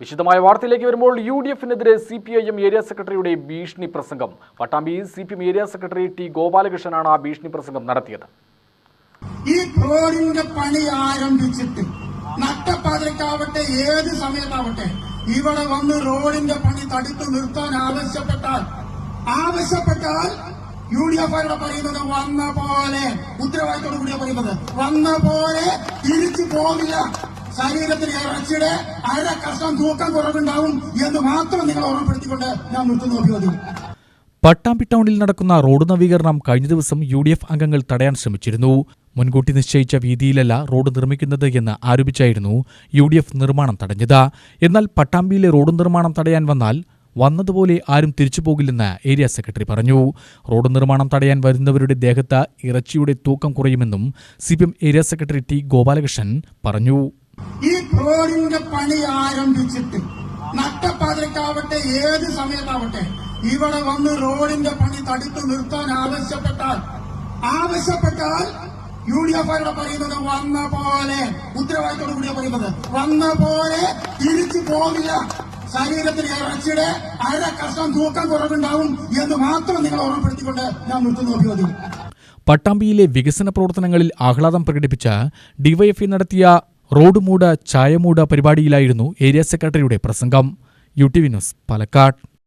വിശദമായ വാർത്തയിലേക്ക് വരുമ്പോൾ U D എഫിനെതിരെ C P I M area സെക്രട്ടറിയുടെ ഭീഷണി പ്രസംഗം. Pattambi C P M area secretary T ഗോപാലകൃഷ്ണനാണ് ആ ഭീഷണി പ്രസംഗം നടത്തിയത്. ഈ റോഡിന്റെ പണി ആരംഭിച്ചിട്ട് നട്ടപ്പാതിരക്കാവട്ടെ ഏത് സമയത്താവട്ടെ ഇവിടെ വന്ന് റോഡിന്റെ പണി തടുത്തു നിർത്താൻ ആവശ്യപ്പെട്ടാൽ ആവശ്യപ്പെട്ടാൽ യു ഡി എഫ് ആരുടെ പറയുന്നത് വന്ന പോലെ ഉത്തരവാദിത്തോടു കൂടിയാണ് പറയുന്നത് വന്ന പോലെ തിരിച്ചു പോകില്ല ശരീരത്തിന് ഇറച്ചിയുടെ അര കഷ്ണം തൂക്കം കുറവുണ്ടാവും എന്ന് മാത്രം നിങ്ങൾ ഓർമ്മപ്പെടുത്തിക്കൊണ്ട് ഞാൻ നിർത്തുന്നു അഭിവാദ്യം. പട്ടാമ്പി ടൗണിൽ നടക്കുന്ന റോഡ് നവീകരണം കഴിഞ്ഞ ദിവസം യു ഡി എഫ് അംഗങ്ങൾ തടയാൻ ശ്രമിച്ചിരുന്നു. മുൻകൂട്ടി നിശ്ചയിച്ച വീതിയിലല്ല റോഡ് നിർമ്മിക്കുന്നത് എന്ന് ആരോപിച്ചായിരുന്നു യു ഡി എഫ് നിർമ്മാണം തടഞ്ഞത്. എന്നാൽ പട്ടാമ്പിയിലെ റോഡ് നിർമ്മാണം തടയാൻ വന്നാൽ വന്നതുപോലെ ആരും തിരിച്ചു പോകില്ലെന്ന് ഏരിയ സെക്രട്ടറി പറഞ്ഞു. റോഡ് നിർമ്മാണം തടയാൻ വരുന്നവരുടെ ദേഹത്ത് ഇറച്ചിയുടെ തൂക്കം കുറയുമെന്നും C area secretary T Gopalakrishnan പറഞ്ഞു. ഈ റോഡിന്റെ പണി ആരംഭിച്ചിട്ട് നട്ടപ്പാതിരക്കാവട്ടെ ഏത് സമയത്താവട്ടെ ഇവിടെ വന്ന് റോഡിന്റെ പണി തടുത്തു നിർത്താൻ ആവശ്യപ്പെട്ടാൽ ആവശ്യപ്പെട്ടാൽ യു ഡി എഫ് ആരുടെ പറയുന്നത് വന്ന പോലെ ഉത്തരവാദിത്തോട് കൂടിയ പറയുന്നത്. വന്ന പോലെ തിരിച്ചു പോകില്ല ശരീരത്തിന് ഇറച്ചിയുടെ അര കഷ്ണം തൂക്കം കുറവുണ്ടാവും എന്ന് മാത്രം നിങ്ങൾ ഓർമ്മപ്പെടുത്തിക്കൊണ്ട് ഞാൻ നിർത്തുന്നു പട്ടാമ്പിയിലെ വികസന പ്രവർത്തനങ്ങളിൽ ആഹ്ലാദം പ്രകടിപ്പിച്ച ഡിവൈഎഫ്ഐ നടത്തിയ റോഡ് മൂട ചായമൂട പരിപാടിയിലായിരുന്നു ഏരിയ സെക്രട്ടറിയുടെ പ്രസംഗം. U T V news Palakkad.